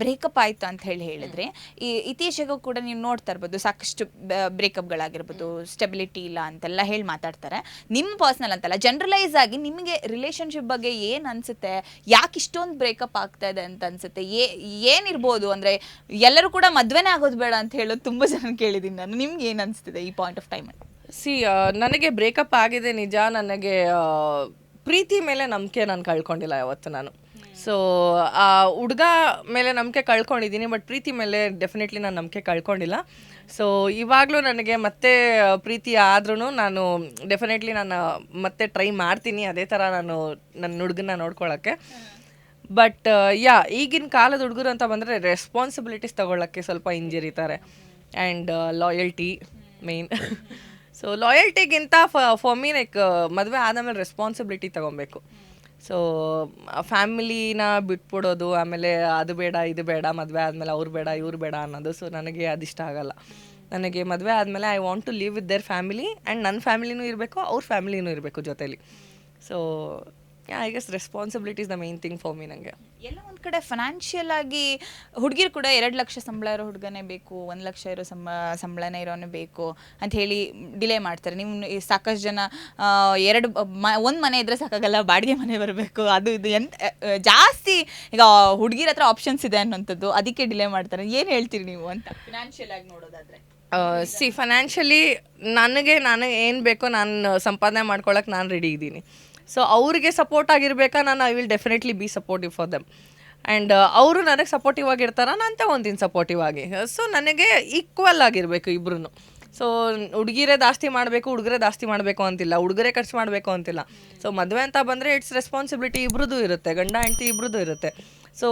Breakup ಆಯ್ತು ಅಂತ ಹೇಳಿ ಹೇಳಿದ್ರೆ, ಈ ಇತ್ತೀಚೆಗೂ ಕೂಡ ನೀವು ನೋಡ್ತಾ ಇರ್ಬೋದು, ಸಾಕಷ್ಟು ಬ್ರೇಕಪ್ಗಳಾಗಿರ್ಬೋದು ಸ್ಟೆಬಿಲಿಟಿ ಇಲ್ಲ ಅಂತೆಲ್ಲ ಹೇಳಿ ಮಾತಾಡ್ತಾರೆ. ನಿಮ್ಮ ಪರ್ಸ್ನಲ್ ಅಂತಲ್ಲ ಜನರಲೈಸ್ ಆಗಿ ನಿಮಗೆ ರಿಲೇಶನ್ಶಿಪ್ ಬಗ್ಗೆ ಏನು ಅನ್ಸುತ್ತೆ? ಯಾಕೆ ಇಷ್ಟೊಂದು ಬ್ರೇಕಪ್ ಆಗ್ತಾ ಇದೆ ಅಂತ ಅನ್ಸುತ್ತೆ? ಏ, ಏನಿರ್ಬೋದು ಅಂದ್ರೆ, ಎಲ್ಲರೂ ಕೂಡ ಮದ್ವೆನೇ ಆಗೋದು ಬೇಡ ಅಂತ ಹೇಳೋದು ತುಂಬಾ ಜನ ಕೇಳಿದ್ದೀನಿ ನಾನು. ನಿಮ್ಗೆ ಏನು ಅನ್ಸ್ತಿದೆ ಈ ಪಾಯಿಂಟ್ ಆಫ್ ಟೈಮಲ್ಲಿ ಸಿ ನನಗೆ ಬ್ರೇಕಪ್ ಆಗಿದೆ ನಿಜ, ನನಗೆ ಪ್ರೀತಿ ಮೇಲೆ ನಂಬಿಕೆ ನಾನು ಕಳ್ಕೊಂಡಿಲ್ಲ ಯಾವತ್ತು ನಾನು. ಸೊ ಆ ಹುಡುಗ ಮೇಲೆ ನಂಬಿಕೆ ಕಳ್ಕೊಂಡಿದ್ದೀನಿ ಬಟ್ ಪ್ರೀತಿ ಮೇಲೆ ಡೆಫಿನೆಟ್ಲಿ ನಾನು ನಂಬಿಕೆ ಕಳ್ಕೊಂಡಿಲ್ಲ. ಸೊ ಇವಾಗಲೂ ನನಗೆ ಮತ್ತೆ ಪ್ರೀತಿ ಆದ್ರೂ ನಾನು ಡೆಫಿನೆಟ್ಲಿ ನಾನು ಮತ್ತೆ ಟ್ರೈ ಮಾಡ್ತೀನಿ, ಅದೇ ಥರ ನಾನು ನನ್ನ ಹುಡುಗನ ನೋಡ್ಕೊಳ್ಳೋಕ್ಕೆ ಬಟ್ ಯಾ, ಈಗಿನ ಕಾಲದ ಹುಡುಗರು ಅಂತ ಬಂದರೆ ರೆಸ್ಪಾನ್ಸಿಬಿಲಿಟೀಸ್ ತಗೊಳ್ಳೋಕ್ಕೆ ಸ್ವಲ್ಪ ಇಂಜರಿತಾರೆ ಆ್ಯಂಡ್ ಲಾಯಲ್ಟಿ ಮೇನ್ ಸೊ ಲಾಯಲ್ಟಿಗಿಂತ ಫಾರ್ ಮೀ ಲೈಕ್ ಮದುವೆ ಆದಮೇಲೆ ರೆಸ್ಪಾನ್ಸಿಬಿಲಿಟಿ ತಗೊಬೇಕು. ಸೊ ಫ್ಯಾಮಿಲಿನ ಬಿಟ್ಬಿಡೋದು, ಆಮೇಲೆ ಅದು ಬೇಡ, ಇದು ಬೇಡ, ಮದುವೆ ಆದಮೇಲೆ ಅವ್ರು ಬೇಡ, ಇವ್ರು ಬೇಡ ಅನ್ನೋದು. ಸೊ ನನಗೆ ಅದಿಷ್ಟ ಆಗಲ್ಲ. ನನಗೆ ಮದುವೆ ಆದಮೇಲೆ I want to live with their family and ನನ್ನ ಫ್ಯಾಮಿಲಿನೂ ಇರಬೇಕು, ಅವ್ರ ಫ್ಯಾಮಿಲಿನೂ ಇರಬೇಕು ಜೊತೇಲಿ. So I guess responsibility is the main thing for me ನನಗೆ ಎಲ್ಲ ಒಂದು ಕಡೆ ಫೈನಾನ್ಷಿಯಲ್ ಆಗಿ ಹುಡುಗಿರು ಕೂಡ ಎರಡು ಲಕ್ಷ ಸಂಬಳ ಇರೋ ಹುಡುಗನೇ ಬೇಕು ಒಂದು ಲಕ್ಷ ಇರೋ ಸಂಬ ಸಂಬಳನೇ ಇರೋನು ಬೇಕು ಅಂತ ಹೇಳಿ ಡಿಲೇ ಮಾಡ್ತಾರೆ. ನೀವು ಈ ಸಾಕಷ್ಟು ಜನ ಆ, ಎರಡು ಮ ಒಂದು ಮನೆ ಇದ್ರೆ ಸಾಕಾಗಲ್ಲ ಬಾಡಿಗೆ ಮನೆ ಬರಬೇಕು ಅದು ಇದು ಎಂತ ಜಾಸ್ತಿ ಈಗ ಹುಡುಗಿರ ಹತ್ರ ಆಪ್ಷನ್ಸ್ ಇದೆ ಅನ್ನೋಂಥದ್ದು ಅದಕ್ಕೆ ಡಿಲೇ ಮಾಡ್ತಾರೆ. ಏನು ಹೇಳ್ತೀರಿ ನೀವು ಅಂತ? ಫಿನಾನ್ಷಿಯಲ್ ಆಗಿ ನೋಡೋದಾದ್ರೆ. ಸಿ ಫೈನಾನ್ಷಿಯಲಿ ನನಗೆ ನಾನು ಏನು ಬೇಕೋ ನಾನು ಸಂಪಾದನೆ ಮಾಡ್ಕೊಳಕ್ಕೆ ನಾನು ರೆಡಿ ಇದ್ದೀನಿ. ಸೊ ಅವ್ರಿಗೆ ಸಪೋರ್ಟ್ ಆಗಿರ್ಬೇಕಾ? ನಾನು I will definitely be supportive for them and ಅವರು ನನಗೆ ಸಪೋರ್ಟಿವ್ ಆಗಿರ್ತಾರ? ನಾನು ತಗೊಂತೀನಿ ಸಪೋರ್ಟಿವ್ ಆಗಿ. ಸೊ ನನಗೆ ಈಕ್ವಲ್ ಆಗಿರಬೇಕು ಇಬ್ರು ಸೊ ಹುಡುಗಿರೇ ಜಾಸ್ತಿ ಮಾಡಬೇಕು, ಹುಡುಗರೇ ಜಾಸ್ತಿ ಮಾಡಬೇಕು ಅಂತಿಲ್ಲ. ಹುಡುಗರೇ ಖರ್ಚು ಮಾಡಬೇಕು ಅಂತಿಲ್ಲ. ಸೊ ಮದುವೆ ಅಂತ ಬಂದರೆ ಇಟ್ಸ್ ರೆಸ್ಪಾನ್ಸಿಬಿಲಿಟಿ ಇಬ್ರದ್ದು ಇರುತ್ತೆ. ಗಂಡ, ಹೆಂಡತಿ ಇಬ್ರದ್ದು ಇರುತ್ತೆ. ಸೊ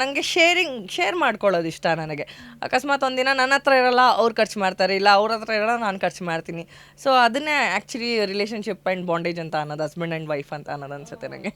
ನನಗೆ ಶೇರಿಂಗ್ ಶೇರ್ ಮಾಡ್ಕೊಳ್ಳೋದು ಇಷ್ಟ ನನಗೆ. ಅಕಸ್ಮಾತ್ ಒಂದಿನ ನನ್ನ ಹತ್ರ ಇರಲ್ಲ, ಅವ್ರು ಖರ್ಚು ಮಾಡ್ತಾರೆ. ಇಲ್ಲ, ಅವ್ರ ಹತ್ರ ಇರಲ್ಲ, ನಾನು ಖರ್ಚು ಮಾಡ್ತೀನಿ. ಸೊ ಅದನ್ನೇ ಆ್ಯಕ್ಚುಲಿ ರಿಲೇಷನ್ಶಿಪ್ ಆ್ಯಂಡ್ ಬಾಂಡೇಜ್ ಅಂತ ಅನ್ನೋದು ಹಸ್ಬೆಂಡ್ ಆ್ಯಂಡ್ ವೈಫ್ ಅಂತ ಅನ್ನೋದು ಅನ್ಸುತ್ತೆ ನನಗೆ